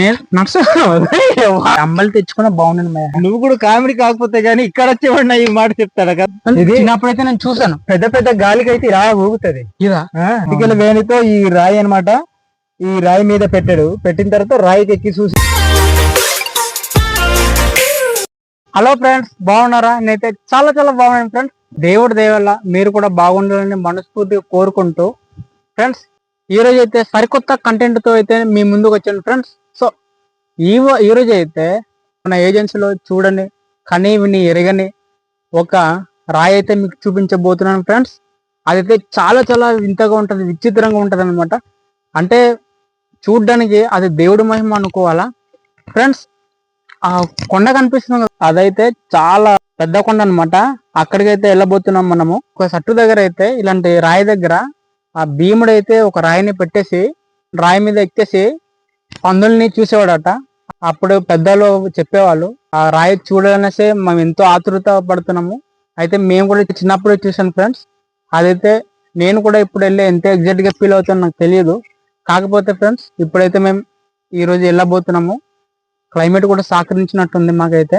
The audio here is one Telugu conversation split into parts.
నేను అమ్మలు తెచ్చుకున్న మయ్య నువ్వు కూడా కామెడీ కాకపోతే గానీ ఇక్కడ వచ్చేవాడిన ఈ మాట చెప్తాడు కదా. ఇది చిన్నప్పుడైతే నేను చూసాను పెద్ద పెద్ద గాలికి అయితే రాయి ఊగుతుంది. ఇదా? ఇటుకల వేణితో ఈ రాయి అన్నమాట ఈ రాయి మీద పెట్టాడు. పెట్టిన తర్వాత రాయికి ఎక్కి చూసి హలో ఫ్రెండ్స్ బాగున్నారా? నేనైతే చాలా చాలా బాగున్నాను ఫ్రెండ్స్. దేవుడి దయవల్ల మీరు కూడా బాగుండాలని మనస్ఫూర్తిగా కోరుకుంటూ ఫ్రెండ్స్ ఈ రోజు అయితే సరికొత్త కంటెంట్తో అయితే మీ ముందుకు వచ్చాను ఫ్రెండ్స్. సో ఈ ఈరోజు అయితే మన ఏజెన్సీలో చూడని కని విని ఎరగని ఒక రాయి అయితే మీకు చూపించబోతున్నాను ఫ్రెండ్స్. అదైతే చాలా చాలా వింతగా ఉంటుంది విచిత్రంగా ఉంటుంది అనమాట అంటే చూడ్డానికి అది దేవుడి మహిమ అనుకోవాలా? ఫ్రెండ్స్ ఆ కొండ కనిపిస్తుంది అదైతే చాలా పెద్ద కొండ అనమాట అక్కడికైతే వెళ్ళబోతున్నాం మనము. ఒక సట్టు దగ్గర అయితే ఇలాంటి రాయి దగ్గర ఆ భీముడు అయితే ఒక రాయిని పెట్టేసి రాయి మీద ఎక్కేసి పందుల్ని చూసేవాడట. అప్పుడు పెద్దలు చెప్పేవాళ్ళు ఆ రాయి చూడాలనేసే మేము ఎంతో ఆతృత పడుతున్నాము. అయితే మేము కూడా చిన్నప్పుడు చూసాను ఫ్రెండ్స్. అదైతే నేను కూడా ఇప్పుడు వెళ్ళి ఎంత ఎగ్జాక్ట్గా ఫీల్ అవుతాను నాకు తెలియదు. కాకపోతే ఫ్రెండ్స్ ఇప్పుడైతే మేము ఈ రోజు వెళ్ళబోతున్నాము. క్లైమేట్ కూడా సహకరించినట్టుంది మాకైతే.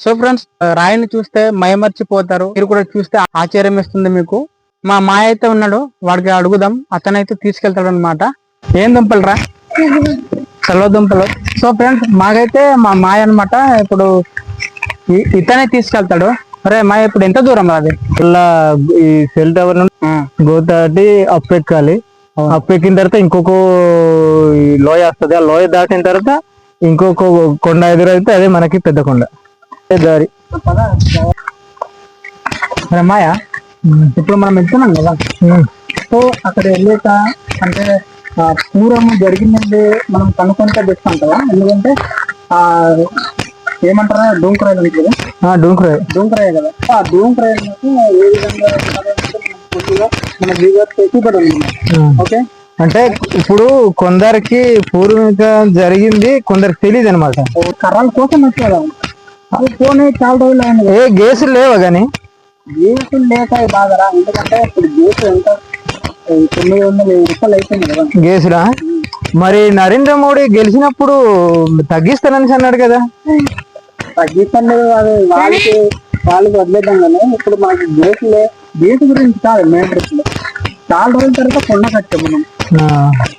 సో ఫ్రెండ్స్ రాయిని చూస్తే మయమర్చిపోతారు మీరు కూడా చూస్తే ఆశ్చర్యం ఇస్తుంది మీకు. మా మాయ అయితే ఉన్నాడు వాడికి అడుగుదాం. అతనైతే తీసుకెళ్తాడు అనమాట ఏం దుంపలు రా సెలవు దుంపలు. సో ఫ్రెండ్స్ మాకైతే మా మాయ అన్నమాట ఇప్పుడు ఇతనే తీసుకెళ్తాడు. అరే మాయ ఇప్పుడు ఎంత దూరం రాది? ఇలా ఈ సెల్ టవర్ నుండి గోతాటి అప్పు ఎక్కాలి అప్పు ఎక్కిన తర్వాత ఇంకొక లోయ వస్తుంది. ఆ లోయ దాటిన తర్వాత ఇంకొక కొండ ఎదురైతే అదే మనకి పెద్ద కొండ. దారి. అరే మాయ ఇప్పుడు మనం వెళ్తున్నాం కదా? సో అక్కడ వెళ్ళాక అంటే పూర్వం జరిగిందండి మనం కనుక్కుంటే అంటారా ఎందుకంటే ఆ ఏమంటారా? డూంకరాయలు ఉంటుంది కదా? ఆ డూంకురాయ్ డూంకరాయ కదా. ఆ డూంకరాయలకు ఏ విధంగా కొద్దిగా మన ఉంది ఓకే? అంటే ఇప్పుడు కొందరికి పూర్వీక జరిగింది కొందరికి తెలియదు అనమాట కర్రల కోసం వచ్చేదా అది పోనీ చాలా రోజులు ఏ గేసులు లేవా గాని జీవితం లేక బాధరా ఎందుకంటే ఇప్పుడు జీవితం ఎంత తొమ్మిది వందల రూపాయలు అయిపోయింది కదా. గేసులా మరి నరేంద్ర మోడీ గెలిచినప్పుడు తగ్గిస్తానని అన్నాడు కదా. తగ్గిస్తాను అది వాళ్ళకి వాళ్ళకి వదిలేద్దాం కానీ ఇప్పుడు మనకి గేట్లు గేటు గురించి కాదు మేటర్ ఇప్పుడు చాలా రోజుల తర్వాత కొండ కట్టాం మనం.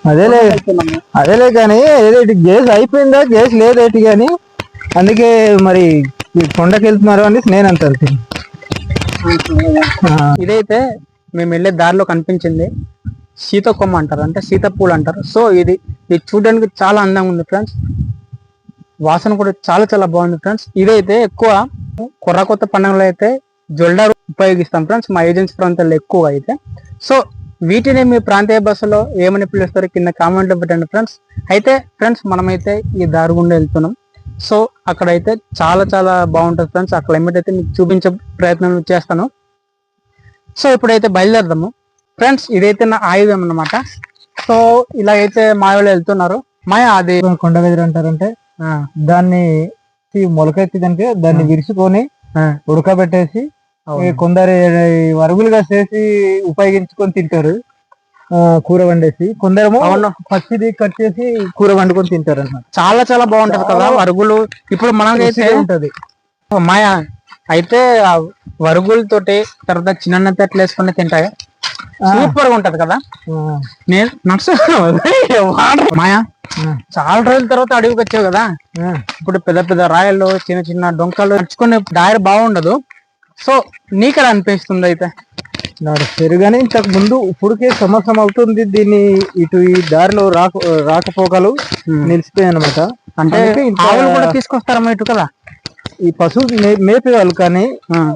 అదేలే. అదేలే కానీ ఏదేటి గ్యాస్ అయిపోయిందా గ్యాస్ లేదేటి కానీ అందుకే మరి ఈ కొండకి వెళ్తున్నారు అని నేను అంటారు ఇదైతే మేము వెళ్ళే దారిలో కనిపించింది సీతకొమ్మ అంటారు అంటే సీతపూలు అంటారు. సో ఇది ఇది చూడడానికి చాలా అందంగా ఉంది ఫ్రెండ్స్ వాసన కూడా చాలా చాలా బాగుంది ఫ్రెండ్స్ ఇదైతే ఎక్కువ కొర్ర కొత్త పండుగలో అయితే జొల్డారు ఉపయోగిస్తాం ఫ్రెండ్స్ మా ఏజెన్సీ ప్రాంతాల్లో ఎక్కువ అయితే. సో వీటిని మీ ప్రాంతీయ భాషలో ఏమని పిలుస్తారు కింద కామెంట్లో పెట్టండి ఫ్రెండ్స్ అయితే ఫ్రెండ్స్ మనమైతే ఈ దారి గుండా వెళ్తున్నాం. సో అక్కడైతే చాలా చాలా బాగుంటుంది ఫ్రెండ్స్ ఆ క్లైమేట్ అయితే మీకు చూపించే ప్రయత్నం చేస్తాను. సో ఇప్పుడైతే బయలుదేరదాము. ఫ్రెండ్స్ ఇదైతే నా ఆయుధం అన్నమాట. సో ఇలా అయితే మాయలో వెళ్తున్నారు. మాయ అది కొండ వెదురు అంటారంటే ఆ, దాన్ని మొలకెత్తి దానికి దాన్ని విరుచుకొని ఉడకబెట్టేసి కొందరు వరుగులుగా చేసి ఉపయోగించుకొని తింటారు. ఆ, కూర వండేసి. అవును. పచ్చిది కట్ చేసి కూర వండుకొని తింటారు అన్నమాట చాలా చాలా బాగుంటది కదా వరుగులు. ఇప్పుడు మనకైతే రుచిగా ఉంటది. మాయ అయితే వరుగులతోటి తర్వాత చిన్న తట్లు వేసుకుని తింటాయి? సూపర్గా ఉంటది కదా? నేను మాయా చాలా రోజుల తర్వాత అడవికి వచ్చావు కదా. ఇప్పుడు పెద్ద పెద్ద రాయలు చిన్న చిన్న డొంకలు నడుచుకునే దారి బాగుండదు. సో నీకెలా అనిపిస్తుంది అయితే? నడుస్తారు కానీ ఇంతకు ముందు ఇప్పుడుకే సంవత్సరం అవుతుంది. దీన్ని ఇటు ఈ దారిలో రాక రాకపోకలు నిలిచిపోయాయి అనమాట అంటే ఆవులు కూడా తీసుకొస్తారమ్మా ఇటు కదా? ఈ పశువులు మే- మేపేవాళ్ళు కానీ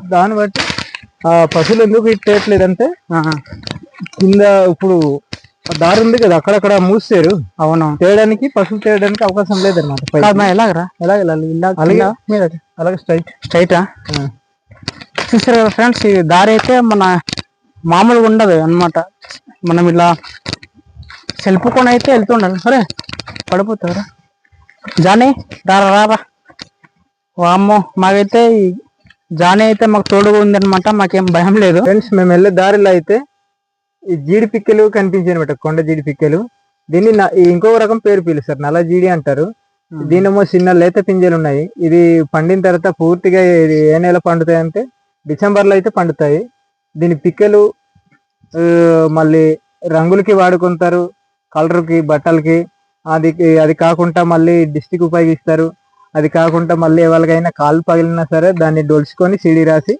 దాన్ని బట్టి ఆ పశువులు ఎందుకు ఇట్టేయట్లేదంటే కింద ఇప్పుడు దారి ఉంది కదా అక్కడక్కడ మూసారు అవును. తేయడానికి పశువులు తేయడానికి అవకాశం లేదన్నమాట ఎలాగరా? ఎలా అలాగే. స్ట్రైట్. స్ట్రైటా? చూసారు కదా ఫ్రెండ్స్ ఈ దారి అయితే మన మామూలుగా ఉండదు అన్నమాట. మనం ఇలా సెల్పుకొని అయితే వెళ్తుండాలి. సరే పడిపోతావురా. జానీ రారా రారా. వామ్మో మాకైతే జానీ అయితే మాకు తోడుగా ఉంది అనమాట మాకేం భయం లేదు. ఫ్రెండ్స్ మేము వెళ్ళే దారిలో అయితే ఈ జీడి పిక్కలు కనిపించాయి అనమాట కొండ జీడి పిక్కలు. దీన్ని ఇంకో రకం పేరు పిలుస్తారు నల్ల జీడి అంటారు. దీనేమో చిన్న లేత పింజలు ఉన్నాయి. ఇది పండిన తర్వాత పూర్తిగా ఇది ఏ నెల పండుతాయి అంటే డిసెంబర్లో అయితే పండుతాయి. దీని పిక్కలు మళ్ళీ రంగులకి వాడుకుంటారు కలర్కి బట్టలకి. అది అది కాకుండా మళ్ళీ డిస్టిక్ ఉపయోగిస్తారు. అది కాకుండా మళ్ళీ ఎవరికైనా కాలు పగిలినా సరే దాన్ని డొల్చుకొని సిడి రాసి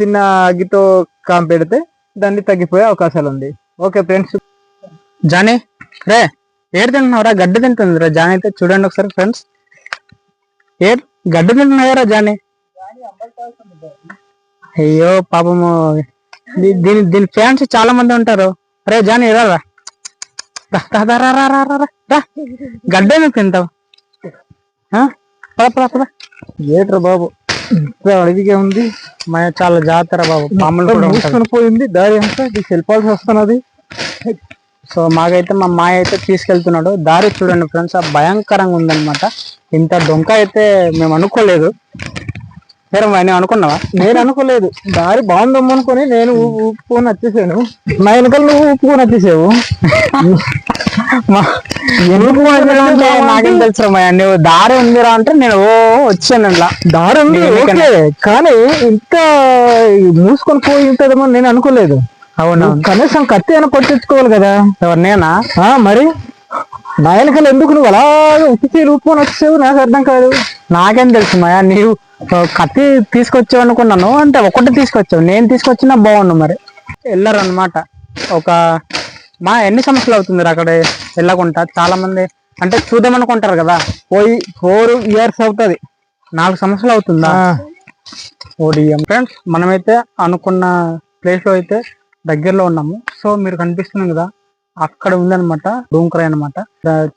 చిన్న అగ్గితో కాంపెడితే దాన్ని తగ్గిపోయే అవకాశాలు ఉంది. Okay friends. జానీ రే ఏడు తింటున్నావురా? గడ్డ తింటుంది రా జానీ అయితే. చూడండి ఒకసారి ఫ్రెండ్స్. ఏ గడ్డ తింటున్నావురా జానీ? అయ్యో పాపము. దీని దీని ఫ్యాన్స్ చాలా మంది ఉంటారు. రే జానీ రా రా. తింటావు? పద, పద, పద. ఏట్రా బాబు? అడవిగా ఉంది. మా చాలా జాగ్రత్త బాబు? పాములు కూడా పోయింది. దారి అంతా వెళ్ళిపోవాల్సి వస్తున్నది. సో మాకైతే మా మాయ అయితే తీసుకెళ్తున్నాడు. దారి చూడండి ఫ్రెండ్స్ ఆ భయంకరంగా ఉందన్నమాట. ఇంత డొంక అయితే మేము అనుకోలేదు. సరే నేను అనుకున్నావా? నేను అనుకోలేదు. దారి బాగుందమ్మ అనుకుని నేను ఊపుకొని వచ్చేసాను. నా వెనకాల నువ్వు ఊపుకొని వచ్చేసావు. మా- ఎందుకు అంటే నాకేం తెలుసు మాయ నువ్వు దారి ఉందిరా అంటే నేను ఓ వచ్చాను ఇట్లా దారి ఉంది? ఓకే. కానీ ఇంత మూసుకొని పోయి ఉంటదేమో నేను అనుకోలేదు. అవును? కనీసం కత్తి అయినా కొట్టించుకోవాలి కదా. ఎవరు నేనా? ఆ మరి? నా వెనకాల ఎందుకు నువ్వు అలా ఉత్తి ఊపుకొని వచ్చావు నాకు అర్థం కాదు. నాకేం తెలుసు మాయా నీవు కత్తి తీసుకొచ్చావు అనుకున్నాను అంటే ఒకటి తీసుకొచ్చావు. నేను తీసుకొచ్చినా బాగుండు మరి. వెళ్ళరు అనమాట ఒక మా ఎన్ని సంవత్సరాలు అవుతుంది అక్కడ వెళ్ళకుండా? చాలా మంది అంటే చూద్దాం అనుకుంటారు కదా. పోయి ఫోర్ ఇయర్స్ అవుతుంది. నాలుగు సంవత్సరాలు అవుతుందా? ఓడిఎం ఫ్రెండ్స్ మనమైతే అనుకున్న ప్లేస్లో అయితే దగ్గరలో ఉన్నాము. సో మీరు కనిపిస్తుంది కదా అక్కడ ఉందన్నమాట డూంకరాయ్ అనమాట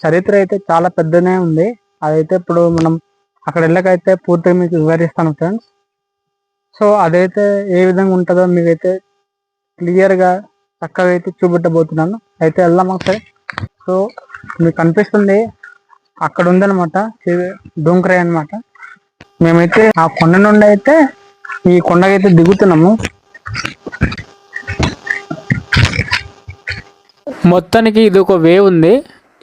చరిత్ర అయితే చాలా పెద్దనే ఉంది. అదైతే ఇప్పుడు మనం అక్కడ వెళ్ళకైతే పూర్తిగా మీకు వివరిస్తాను ఫ్రెండ్స్. సో అదైతే ఏ విధంగా ఉంటుందో మీకైతే క్లియర్గా చక్కగా అయితే చూపెట్టబోతున్నాను. అయితే వెళ్దాం ఒకసారి? సో మీకు కనిపిస్తుంది అక్కడ ఉందన్నమాట ఇది డూంకరాయ్ అన్నమాట. మేమైతే ఆ కొండ నుండి అయితే ఈ కొండకైతే దిగుతున్నాము. మొత్తానికి ఇది ఒక వే ఉంది.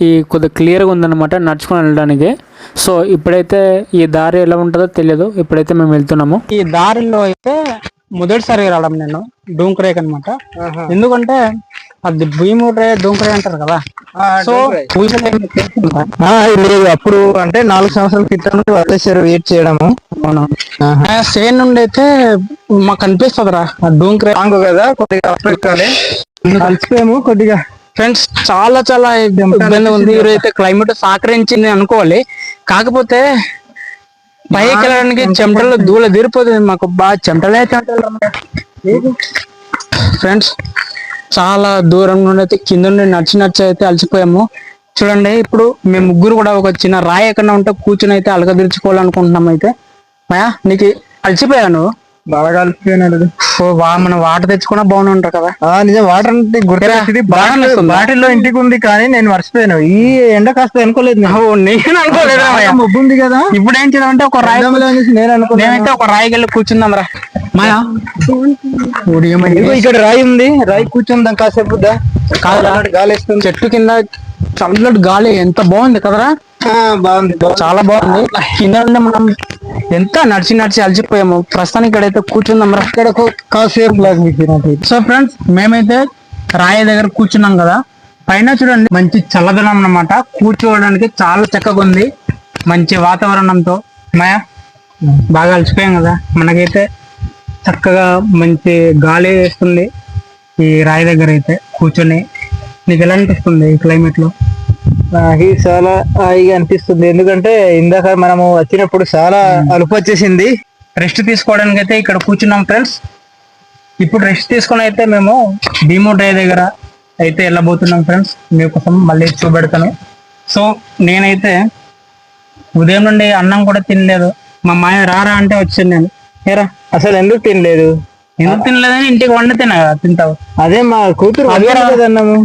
ఈ కొద్దిగా క్లియర్గా ఉందన్నమాట నడుచుకొని వెళ్ళడానికి. సో ఇప్పుడైతే ఈ దారి ఎలా ఉంటుందో తెలియదు. ఇప్పుడైతే మేము వెళ్తున్నాము. ఈ దారిలో అయితే మొదటిసారి రావడం నేను. డూంకరేక్ అనమాట ఎందుకంటే అది భీముడే డూంకరే అంటారు కదా. సో లేదు అప్పుడు అంటే నాలుగు సంవత్సరాల క్రితం వచ్చేసారు వెయిట్ చేయడము. సేన్ నుండి అయితే మాకు కనిపిస్తుందిరా ఆ డూంకరే. రాంగ్ కదా కొద్దిగా కలిసిపోయాము కొద్దిగా. ఫ్రెండ్స్ చాలా చాలా ఇబ్బంది ఉంది. ఈరోజు అయితే క్లైమేట్ సహకరించింది అనుకోవాలి. కాకపోతే పైకి వెళ్ళడానికి చెమటలు దూల తీరిపోతుంది మాకు. బాగా చెమటలే చెమటలు. ఫ్రెండ్స్ చాలా దూరం నుండి అయితే కింద నుండి నడిచి నడిచి అయితే అలసిపోయాము. చూడండి ఇప్పుడు మేము ముగ్గురు కూడా ఒక చిన్న రాయి ఎక్కడ ఉంటే కూర్చుని అయితే అలగదిర్చుకోవాలనుకుంటున్నాం అయితే. మాయా నీకు అలసిపోయాను బాగా కలిసిపోయినాడు ఓ వా మనం వాటర్ తెచ్చుకున్నా బాగుంది ఉంటారు కదా. ఆ నిజం వాటర్ అంటే బాగా బాటిల్? బాటిల్లో ఇంటికి ఉంది కానీ నేను మర్చిపోయాను. ఈ ఎండ కాస్త అనుకోలేదు నేను. ఓ, నేను అనుకోలేదు బాగా మబ్బు ఉంది కదా. ఇప్పుడు ఏం చేద్దామంటే ఒక రాయి ఎండలో అనేసి నేను అనుకున్నాను. మేమైతే ఒక రాయికి వెళ్ళి కూర్చుందాం రా. మాయా? ఇదిగో ఇక్కడ రాయి ఉంది. రాయి కూర్చుందాం కాసేపు దా. చల్లటి గాలి వేస్తుంది చెట్టు కింద చల్లటి గాలి ఎంత బాగుంది కదరా? ఆ, బాగుంది బాగుంది. చాలా బాగుంది. కింద మనం ఎంత నడిచి నడిచి అలసిపోయాము. ప్రస్తుతానికి ఇక్కడైతే కూర్చుందాం రా ఇక్కడ కాసేపు మీకు సో ఫ్రెండ్స్ మేమైతే రాయి దగ్గర కూర్చున్నాం కదా. పైన చూడండి మంచి చల్లదనం అన్నమాట. కూర్చోవడానికి చాలా చక్కగా ఉంది. మంచి వాతావరణంతో. మాయా బాగా అలసిపోయాం కదా. మనకైతే చక్కగా మంచి గాలి వేస్తుంది ఈ రాయి దగ్గర అయితే కూర్చొని. నీకు ఎలా అనిపిస్తుంది ఈ క్లైమేట్లో? నాకు చాలా హాయిగా అనిపిస్తుంది. ఎందుకంటే ఇందాక మనము వచ్చినప్పుడు చాలా అలుపు వచ్చేసింది. రెస్ట్ తీసుకోవడానికి అయితే ఇక్కడ కూర్చున్నాం ఫ్రెండ్స్. ఇప్పుడు రెస్ట్ తీసుకొని అయితే మేము భీమో డ్రై దగ్గర అయితే వెళ్ళబోతున్నాం ఫ్రెండ్స్. మీకోసం మళ్ళీ చూపెడతాను. సో నేనైతే ఉదయం నుండి అన్నం కూడా తినలేదు. మా మాయ రారా అంటే వచ్చాను నేను. ఏరా? అసలు ఎందుకు తినలేదు? ఎందుకు తినలేదని ఇంటికి వండి తినా తింటావు. అదే మా కూతురు అన్నాము.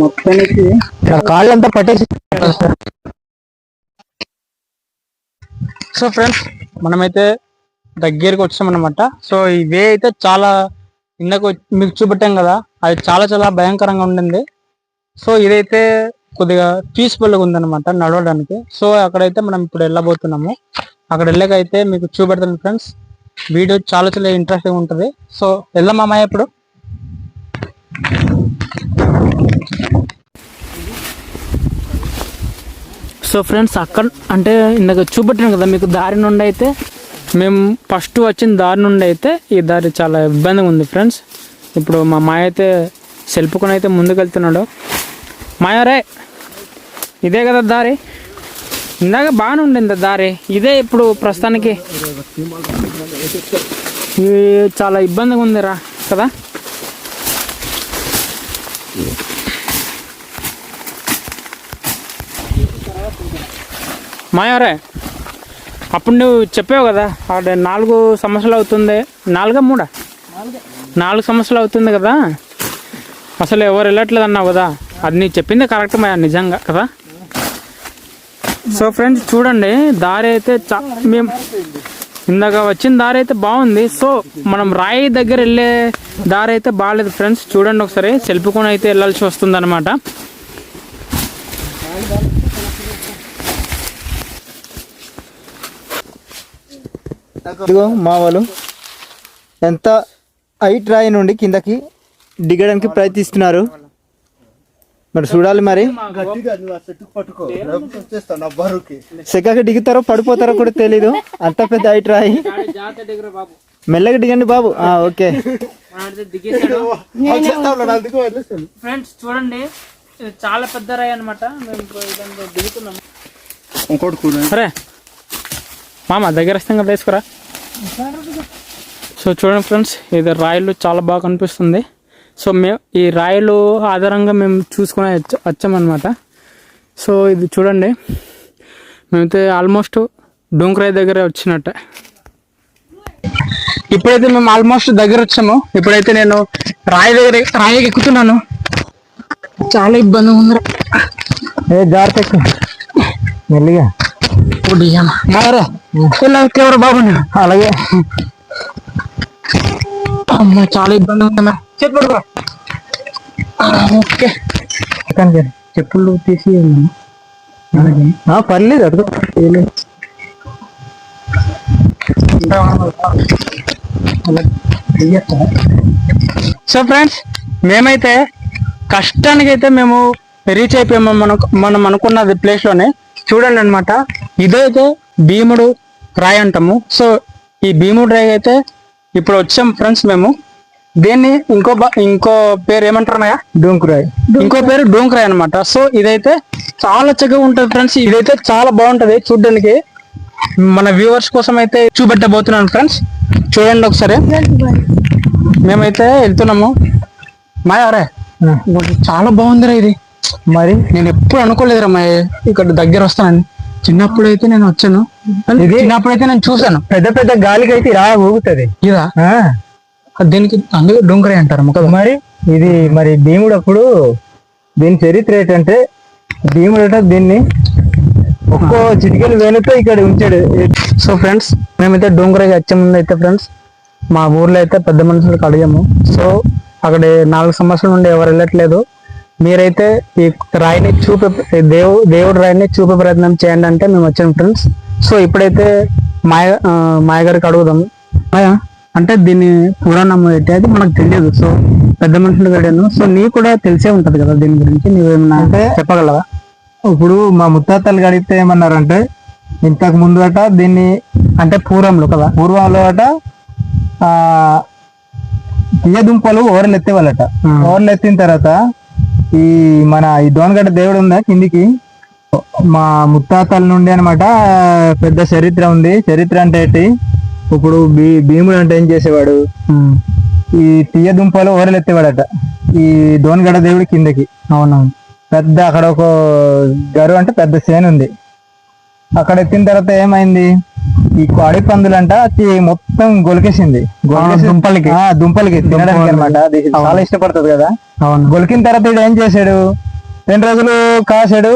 మొత్తానికి కాళ్ళంతా పట్టేసి సో ఫ్రెండ్స్ మనమైతే దగ్గరికి వచ్చామన్నమాట. సో ఈ వే అయితే చాలా ఇందాక మీకు చూపెట్టాం కదా అది చాలా చాలా భయంకరంగా ఉండింది. సో ఇదైతే కొద్దిగా పీస్ఫుల్గా ఉందన్నమాట నడవడానికి. సో అక్కడైతే మనం ఇప్పుడు వెళ్ళబోతున్నాము. అక్కడ వెళ్ళాక అయితే మీకు చూపెడతాను ఫ్రెండ్స్. వీడియో చాలా చాలా ఇంట్రెస్టింగ్ ఉంటుంది. సో వెళ్దాం అమ్మాయి ఇప్పుడు. సో ఫ్రెండ్స్ అక్కడ అంటే ఇందాక చూపెట్టాను కదా మీకు దారి నుండి అయితే మేము ఫస్ట్ వచ్చిన దారి నుండి అయితే ఈ దారి చాలా ఇబ్బందిగా ఉంది ఫ్రెండ్స్. ఇప్పుడు మా మాయ అయితే సెల్పుకొని అయితే ముందుకు వెళ్తున్నాడు మాయారే ఇదే కదా దారి? ఇందాక బాగానే ఉండింది దారి. ఇదే ఇప్పుడు ప్రస్తుతానికి. చాలా ఇబ్బందిగా ఉందిరా కదా? మాయారే అప్పుడు నువ్వు చెప్పావు కదా ఆడ నాలుగు సంవత్సరాలు అవుతుంది. నాలుగా మూడా? నాలుగు. సంవత్సరాలు అవుతుంది కదా? అసలు ఎవరు వెళ్ళట్లేదు అన్నావు కదా? అది నీకు చెప్పింది కరెక్ట్ మాయా నిజంగా కదా? సో ఫ్రెండ్స్ చూడండి దారి అయితే చా మేము ఇందాక వచ్చిన దారి అయితే బాగుంది. సో మనం రాయి దగ్గర వెళ్ళే దారి అయితే బాగాలేదు ఫ్రెండ్స్. చూడండి ఒకసారి సెల్ఫుకొని అయితే వెళ్ళాల్సి వస్తుంది అనమాట ఇదిగో మా వాళ్ళు ఎంత హైట్ రాయి నుండి కిందకి దిగడానికి ప్రయత్నిస్తున్నారు. మరి చూడాలి మరి. సెక్కకి దిగుతారో పడిపోతారో కూడా తెలీదు. అంత పెద్ద హైట్ రాయి. మెల్లగా దిగండి బాబు. ఆ, ఓకే. ఫ్రెండ్స్ చూడండి. చాలా పెద్ద రాయి అనమాట మేము దిగుతున్నాం. ఇంకోటి మామ దగ్గర వస్తాం తీసుకురా సో చూడండి ఫ్రెండ్స్ ఇది రాయలు చాలా బాగా కనిపిస్తుంది. సో మేము ఈ రాయలు ఆధారంగా మేము చూసుకుని వచ్చ- వచ్చామన్నమాట. సో ఇది చూడండి మేమైతే ఆల్మోస్ట్ డోంకరాయ్ దగ్గర వచ్చినట్టే. ఇప్పుడైతే మేము ఆల్మోస్ట్ దగ్గర వచ్చాము. ఇప్పుడైతే నేను రాయి దగ్గర రాయికి ఎక్కుతున్నాను. చాలా ఇబ్బంది ఉంది ఏ జాగ్రత్త. మెల్లిగా. మారా. ఎవరు బాబు అలాగే. అమ్మ చాలా ఇబ్బంది ఉంది చెప్పు ఓకే. జర. చెప్పులు తీసి ఆ, పర్లేదు అడుగు సో ఫ్రెండ్స్ మేమైతే కష్టానికి అయితే మేము రీచ్ అయిపోయాము మనం మనం అనుకున్నది ప్లేస్లోనే చూడండి అనమాట ఇదైతే భీముడు రాయి అంటాము సో ఈ భీముడు రాయి అయితే ఇప్పుడు వచ్చాం ఫ్రెండ్స్ మేము. దీన్ని ఇంకో బా- ఇంకో పేరు ఏమంటారు డోంకురాయి ఇంకో పేరు డోంకరాయ్ అనమాట సో ఇదైతే చాలా చక్కగా ఉంటది ఫ్రెండ్స్. ఇదైతే చాలా బాగుంటది చూడడానికి. మన వ్యూవర్స్ కోసం అయితే చూపెట్టబోతున్నాను ఫ్రెండ్స్. చూడండి ఒకసారి. మేమైతే వెళ్తున్నాము. మాయారే చాలా బాగుందిరా ఇది. మరి? నేను ఎప్పుడు అనుకోలేదురా మా ఇక్కడ దగ్గర వస్తానని. చిన్నప్పుడు అయితే నేను వచ్చాను. ఇది- చిన్నప్పుడు అయితే నేను చూసాను పెద్ద పెద్ద గాలికి అయితే ఇలా ఊగుతుంది. ఇదా? దీనికి? అందుకే డోంకరాయ్ అంటారు మరి ఇది మరి భీముడు అప్పుడు దీని చరిత్ర ఏంటంటే భీముడు అట దీన్ని ఒక్కో చిటికెలు వేలుతో ఇక్కడ ఉంచాడు. సో ఫ్రెండ్స్ మేమైతే డోంగరాకి వచ్చే ముందు అయితే ఫ్రెండ్స్ మా ఊర్లో అయితే పెద్ద మనుషులకు అడిగాము. సో అక్కడ నాలుగు సంవత్సరాల నుండి ఎవరు వెళ్ళట్లేదు. మీరైతే ఈ రాయిని చూపే దేవు దేవుడు రాయిని చూపే ప్రయత్నం చేయండి అంటే మేము వచ్చాం ఫ్రెండ్స్. సో ఇప్పుడైతే మాయ మాయ గారికి అడుగుదాం. మాయ అంటే దీని పురాణం ఏంటి? అది మనకు తెలియదు. సో పెద్ద మనుషులకు అడిగాను సో నీకు కూడా తెలిసే ఉంటది కదా దీని గురించి? నువ్వేమన్నా అంటే- చెప్పగలవా? ఇప్పుడు మా ముత్తాతలు గడిగితే ఏమన్నారంటే ఇంతకు ముందు అట దీన్ని అంటే పూర్వంలో కదా? పూర్వంలో అట ఆ తీయ దుంపలు ఓరలు ఎత్తేవాళ్ళట. ఓరలు ఎత్తిన తర్వాత ఈ మన ఈ దోనగడ్డ దేవుడు ఉందా కిందికి? మా ముత్తాతల నుండి అన్నమాట పెద్ద చరిత్ర ఉంది. చరిత్ర అంటే ఏంటి? ఇప్పుడు భీ భీముడు అంటే ఏం చేసేవాడు. ఈ తీయ దుంపలు ఓరలు ఎత్తేవాడట ఈ దోనగడ్డ దేవుడి కిందకి. అవునవును. పెద్ద అక్కడ ఒక గరు అంటే పెద్ద చేను ఉంది అక్కడ ఎత్తిన తర్వాత ఏమైంది? ఈ కోడి పందులంట మొత్తం గొలికేసింది. గొలికేసి- దుంపలకి. ఆ, దుంపలకి తినడానికి అనమాట అది చాలా ఇష్టపడుతుంది కదా. గొలికిన తర్వాత వీడు ఏం చేశాడు? రెండు రోజులు కాసాడు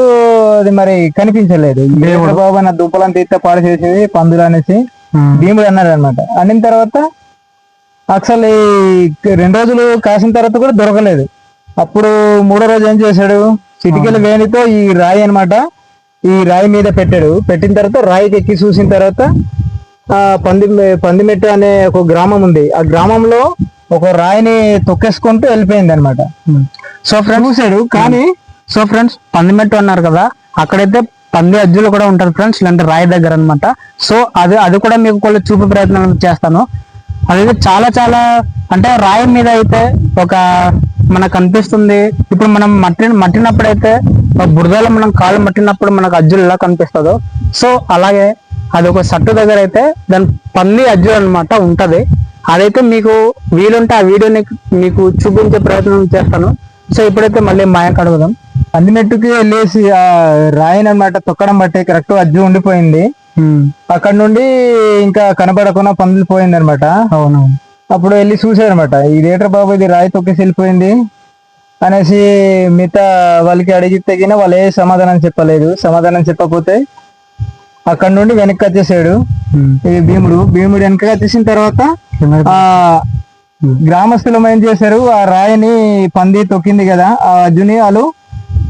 అది మరి కనిపించలేదు. బాబా నా దుంపలను తీస్తే పాడు చేసేది పందులు అనేసి. భీముడు అన్నాడు అనమాట అనిన తర్వాత అసలు ఈ రెండు రోజులు కాసిన తర్వాత కూడా దొరకలేదు. అప్పుడు మూడో రోజు ఏం చేశాడు? చిటికెల వేణితో ఈ రాయి అన్నమాట ఈ రాయి మీద పెట్టాడు. పెట్టిన తర్వాత రాయికి ఎక్కి చూసిన తర్వాత ఆ పంది పందిమెట్టు అనే ఒక గ్రామం ఉంది. ఆ గ్రామంలో ఒక రాయిని తొక్కేసుకుంటూ వెళ్ళిపోయింది అనమాట సో ఫ్రెండ్స్ చూశాడు. కానీ సో ఫ్రెండ్స్ పందిమెట్టు అన్నారు కదా అక్కడైతే పంది అజ్జులు కూడా ఉంటారు ఫ్రెండ్స్ ఇలాంటి రాయి దగ్గర అనమాట సో అది అది కూడా మీకు కూడా చూపే ప్రయత్నం చేస్తాను. అదైతే చాలా చాలా అంటే రాయి మీద అయితే ఒక మనకు అనిపిస్తుంది ఇప్పుడు మనం మట్టి మట్టినప్పుడు అయితే బురదలో మనం కాళ్ళు మట్టినప్పుడు మనకు అజ్జులు ఎలా కనిపిస్తుందో. సో అలాగే అది ఒక సట్టు దగ్గర అయితే దాని పంది అజ్జులు అన్నమాట ఉంటది. అదైతే మీకు వీలుంటే ఆ వీడియోని మీకు చూపించే ప్రయత్నం చేస్తాను. సో ఇప్పుడైతే మళ్ళీ మాయకు అడుగుదాం పందిమెట్టుకి వెళ్ళేసి ఆ రాయిని అనమాట తొక్కడం బట్టి కరెక్ట్ అజ్జు ఉండిపోయింది. అక్కడ నుండి ఇంకా కనబడకుండా పందులు పోయింది అనమాట అవునవును. అప్పుడు వెళ్ళి చూసారనమాట ఇదేట్రా బాబు ఇది రాయి తొక్కేసి వెళ్ళిపోయింది అనేసి మిగతా వాళ్ళకి అడిగి తగిన వాళ్ళు ఏ సమాధానం చెప్పలేదు. సమాధానం చెప్పకపోతే అక్కడ నుండి వెనక్కి వచ్చేసాడు. ఈ భీముడు. భీముడు వెనక్కి వచ్చేసిన తర్వాత ఆ గ్రామస్తులు ఏం చేశారు? ఆ రాయిని పంది తొక్కింది కదా. ఆ అర్జుని వాళ్ళు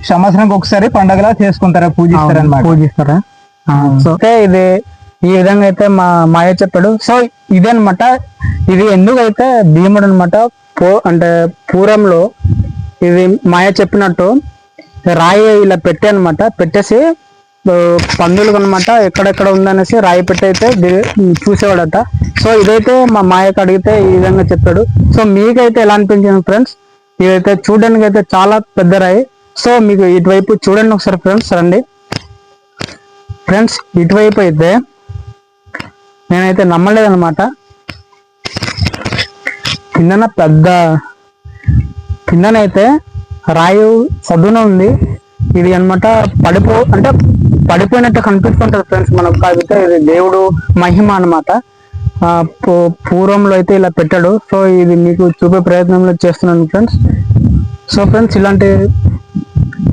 సంవత్సరానికి ఒకసారి పండగలా చేసుకుంటారు? పూజిస్తారు అనమాట పూజిస్తారా? సో ఇది ఈ విధంగా అయితే మా మాయ చెప్పాడు. సో ఇదే ఇది ఎందుకైతే భీముడు అనమాట పో అంటే పూర్వంలో ఇది మాయ చెప్పినట్టు రాయి ఇలా పెట్టే అనమాట పెట్టేసి పందులు అనమాట ఎక్కడెక్కడ ఉందనేసి రాయి పెట్టయితే చూసేవాడట. సో ఇదైతే మా మాయకు అడిగితే ఈ విధంగా చెప్పాడు. సో మీకైతే ఎలా అనిపించింది ఫ్రెండ్స్ ఇదైతే చూడడానికి అయితే చాలా పెద్ద రాయి. సో మీకు ఇటువైపు చూడండి ఒకసారి ఫ్రెండ్స్ రండి. ఫ్రెండ్స్ ఇటువైపు అయితే నేనైతే నమ్మలేదన్నమాట. కిందన పెద్ద కిందనైతే రాయు చదువున ఉంది. ఇది అన్నమాట పడిపో అంటే పడిపోయినట్టు కనిపిస్తుంటది ఫ్రెండ్స్ మనకు. కాకపోతే ఇది దేవుడు మహిమ అన్నమాట. ఆ, పూ- పూర్వంలో అయితే ఇలా పెట్టాడు. సో ఇది మీకు చూపే ప్రయత్నంలో చేస్తున్నాను ఫ్రెండ్స్ సో ఫ్రెండ్స్ ఇలాంటి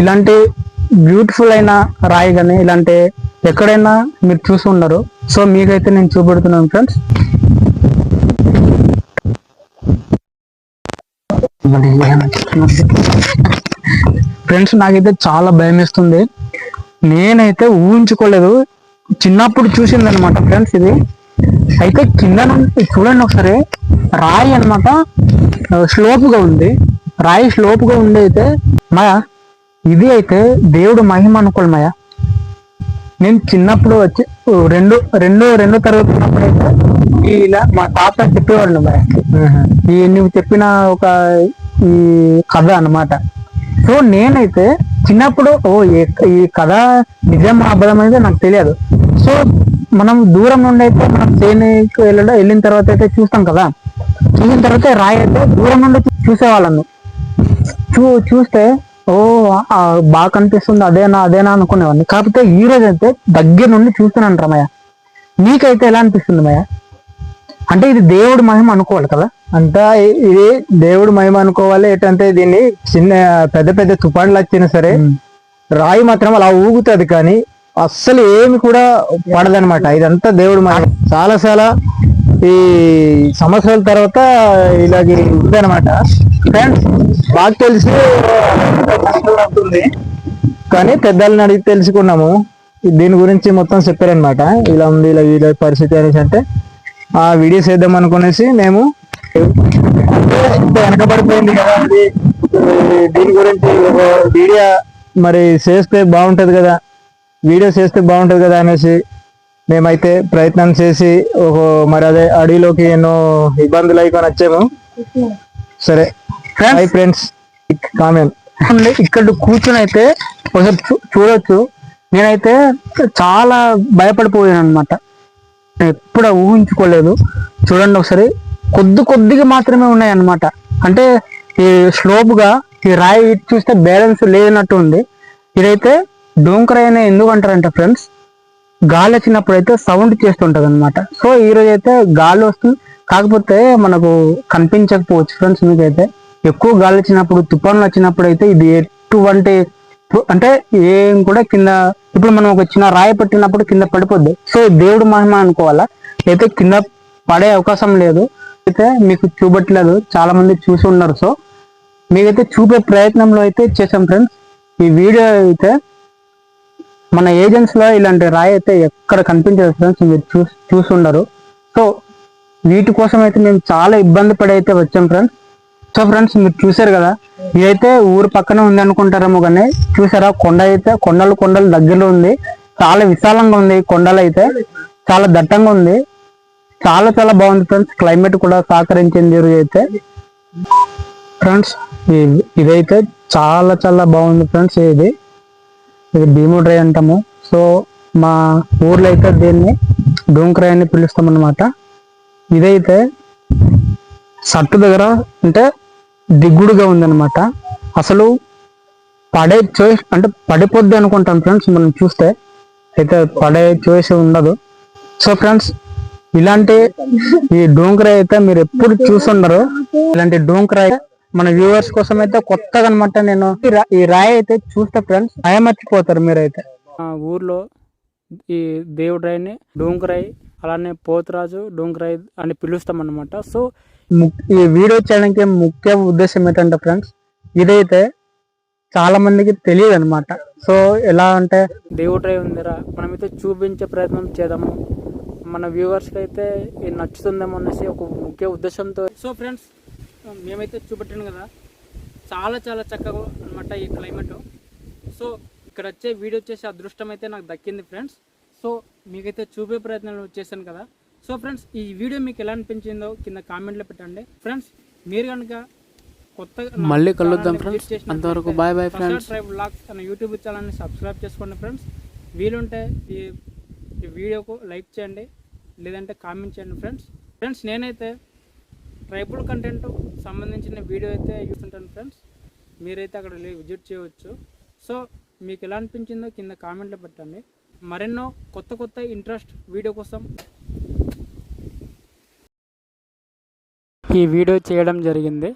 ఇలాంటి బ్యూటిఫుల్ అయిన రాయి కానీ ఇలాంటి ఎక్కడైనా మీరు చూసి ఉన్నారు సో మీకైతే నేను చూపెడుతున్నాను ఫ్రెండ్స్. ఫ్రెండ్స్ నాకైతే చాలా భయం వేస్తుంది. నేనైతే ఊహించుకోలేదు. చిన్నప్పుడు చూసింది అనమాట ఫ్రెండ్స్ ఇది. అయితే కింద చూడండి ఒకసారి. రాయి అనమాట స్లోప్గా ఉంది. రాయి స్లోప్గా ఉండి అయితే మాయా ఇది అయితే దేవుడు మహిమ అనుకోవాలి మాయా. నేను చిన్నప్పుడు వచ్చి రెండు రెండు రెండు తరగతి ఉన్నప్పుడు అయితే ఇలా మా తాత చెప్పేవాడు మరి. ఈ నువ్వు చెప్పిన ఒక ఈ కథ అన్నమాట. సో నేనైతే చిన్నప్పుడు ఓ ఈ కథ నిజం అబద్ధం అనేది నాకు తెలియదు. సో మనం దూరం నుండి అయితే మనం ట్రైన్కి వెళ్ళడం వెళ్ళిన తర్వాత అయితే చూస్తాం కదా. చూసిన తర్వాత రాయి అయితే దూరం నుండి చూసేవాళ్ళను చూ చూస్తే ఓ ఆ, బాగా కనిపిస్తుంది. అదేనా అదేనా అనుకునేవాడిని. కాకపోతే ఈ రోజు అయితే దగ్గర నుండి చూస్తున్నాను రమయ్య నీకైతే ఎలా అనిపిస్తుంది మయ్య అంటే ఇది దేవుడి మహిమ అనుకోవాలి కదా? అంతా ఇది దేవుడు మహిమ అనుకోవాలి. ఏంటంటే దీన్ని చిన్న పెద్ద పెద్ద తుఫాన్లు వచ్చినా సరే రాయి మాత్రం అలా ఊగుతుంది కానీ అస్సలు ఏమి కూడా పడదనమాట ఇదంతా దేవుడు మహిమ. చాలా చాలా ఈ సంవత్సరాల తర్వాత ఇలాగే ఉందన్నమాట. ఫ్రెండ్స్ బాగా తెలిసి ఉంటుంది. కానీ పెద్దల్ని అడిగి తెలుసుకున్నాము. దీని గురించి మొత్తం చెప్పారనమాట ఇలా ఉంది ఇలా ఇలా పరిస్థితి అనేసి అంటే ఆ వీడియోస్ వేద్దాం అనుకునేసి మేము వెనకబడిపోయింది కదా అది దీని గురించి వీడియో మరి చేస్తే బాగుంటుంది కదా వీడియో చేస్తే బాగుంటుంది కదా అనేసి మేమైతే ప్రయత్నం చేసి మరి అదే అడవిలోకి ఎన్నో ఇబ్బందులు అయికొని వచ్చాము. సరే. హాయ్ ఫ్రెండ్స్ కామెంట్ ఇక్కడ కూర్చొని అయితే ఒకసారి చూడొచ్చు. నేనైతే చాలా భయపడిపోయాను అనమాట ఎప్పుడు ఊహించుకోలేదు. చూడండి ఒకసారి. కొద్ది కొద్దిగా మాత్రమే ఉన్నాయి అన్నమాట అంటే ఈ స్లోప్గా ఈ రాయి చూస్తే బ్యాలెన్స్ లేనట్టు ఉంది. ఇదైతే డోంకరాయి అని ఎందుకు అంటారంటే ఫ్రెండ్స్ గాలి వచ్చినప్పుడు అయితే సౌండ్ చేస్తుంటది అనమాట సో ఈ రోజు అయితే గాలి వస్తుంది కాకపోతే మనకు కనిపించకపోవచ్చు ఫ్రెండ్స్ మీకైతే. ఎక్కువ గాలి వచ్చినప్పుడు తుఫాన్లు వచ్చినప్పుడు అయితే ఇది ఎటువంటి అంటే ఏం కూడా కింద ఇప్పుడు మనం ఒక చిన్న రాయి పెట్టినప్పుడు కింద పడిపోద్ది. సో దేవుడు మహిమ అనుకోవాలా? అయితే కింద పడే అవకాశం లేదు. అయితే మీకు చూపట్లేదు. చాలా మంది చూసి ఉన్నారు. సో మీకైతే చూపే ప్రయత్నంలో అయితే చేసాం ఫ్రెండ్స్. ఈ వీడియో అయితే మన ఏజెన్సీలో ఇలాంటి రాయి అయితే ఎక్కడ కనిపించదు ఫ్రెండ్స్ మీరు చూసి చూసి ఉండరు సో వీటి కోసం అయితే మేము చాలా ఇబ్బంది పడి అయితే వచ్చాం ఫ్రెండ్స్ సో ఫ్రెండ్స్ మీరు చూసారు కదా ఇదైతే ఊరు పక్కనే ఉంది అనుకుంటారేమో కానీ చూసారా కొండ అయితే కొండలు కొండలు దగ్గరలో ఉంది. చాలా విశాలంగా ఉంది కొండలు అయితే. చాలా దట్టంగా ఉంది. చాలా చాలా బాగుంది ఫ్రెండ్స్ క్లైమేట్ కూడా సహకరించింది అయితే. ఫ్రెండ్స్ ఇదైతే చాలా చాలా బాగుంది ఫ్రెండ్స్ ఇది. ఇది భీముడ్రై అంటాము. సో మా ఊర్లో అయితే దీన్ని డోంక్రై అని పిలుస్తాం అనమాట ఇదైతే సట్టు దగ్గర అంటే దిగుడుగా ఉందన్నమాట. అసలు పడే చాయిస్ అంటే పడిపోద్ది అనుకుంటాం ఫ్రెండ్స్ మనం చూస్తే. అయితే పడే చాయిస్ ఉండదు. సో ఫ్రెండ్స్ ఇలాంటి ఈ డోంకరాయ్ అయితే మీరు ఎప్పుడు చూసుండరు. ఇలాంటి డోంకరాయ్ మన వ్యూవర్స్ కోసం అయితే కొత్తగా అనమాట నేను. ఈ రాయి అయితే చూస్తే ఫ్రెండ్స్ మర్చిపోతారు మీరైతే. ఆ ఊర్లో ఈ దేవుడ్రాయిని డోంకరాయ్ అలానే పోతురాజు డోంకరాయ్ అని పిలుస్తాం అనమాట సో ము- ఈ వీడియో చేయడానికి ముఖ్య ఉద్దేశం ఏంటంటే ఫ్రెండ్స్ ఇదైతే చాలా మందికి తెలియదు అనమాట సో ఎలా అంటే దేవుడ్రాయ్ ఉందిరా మనమైతే చూపించే ప్రయత్నం చేద్దాము. మన వ్యూవర్స్కి అయితే నచ్చుతుందేమో అనేసి ఒక ముఖ్య ఉద్దేశంతో. సో ఫ్రెండ్స్ మేమైతే చూపెట్టాను కదా. చాలా చాలా చక్కగా అనమాట ఈ క్లైమేట్ సో ఇక్కడ వచ్చే వీడియో చేసే అదృష్టం అయితే నాకు దక్కింది ఫ్రెండ్స్. సో మీకైతే చూపే ప్రయత్నం చేశాను కదా. సో ఫ్రెండ్స్ ఈ వీడియో మీకు ఎలా అనిపించిందో కింద కామెంట్లో పెట్టండి. ఫ్రెండ్స్ మీరు కనుక కొత్తగా మళ్ళీ కలుద్దాం ఫ్రెండ్స్. అంతవరకు bye first friends. Tribe blogs అనే యూట్యూబ్ ఛానల్ని సబ్స్క్రైబ్ చేసుకోండి ఫ్రెండ్స్. వీలుంటే ఈ వీడియోకు లైక్ చేయండి. లేదంటే కామెంట్ చేయండి ఫ్రెండ్స్. ఫ్రెండ్స్ నేనైతే ట్రైబుల్ కంటెంట్ సంబంధించిన వీడియో అయితే చూస్తుంటాను ఫ్రెండ్స్. మీరైతే అక్కడ వెళ్ళి విజిట్ చేయవచ్చు. సో మీకు ఎలా అనిపించిందో కింద కామెంట్లో పెట్టండి. మరెన్నో కొత్త కొత్త ఇంట్రెస్ట్ వీడియో కోసం. ఈ వీడియో చేయడం జరిగింది.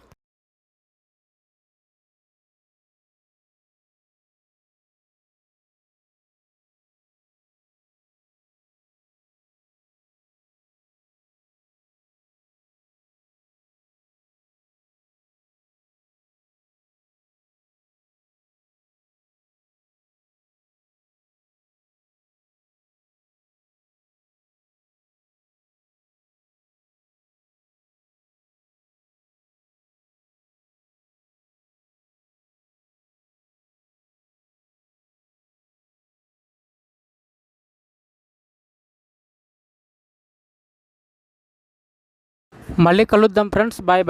మళ్ళీ కలుద్దాం ఫ్రెండ్స్. Bye bye.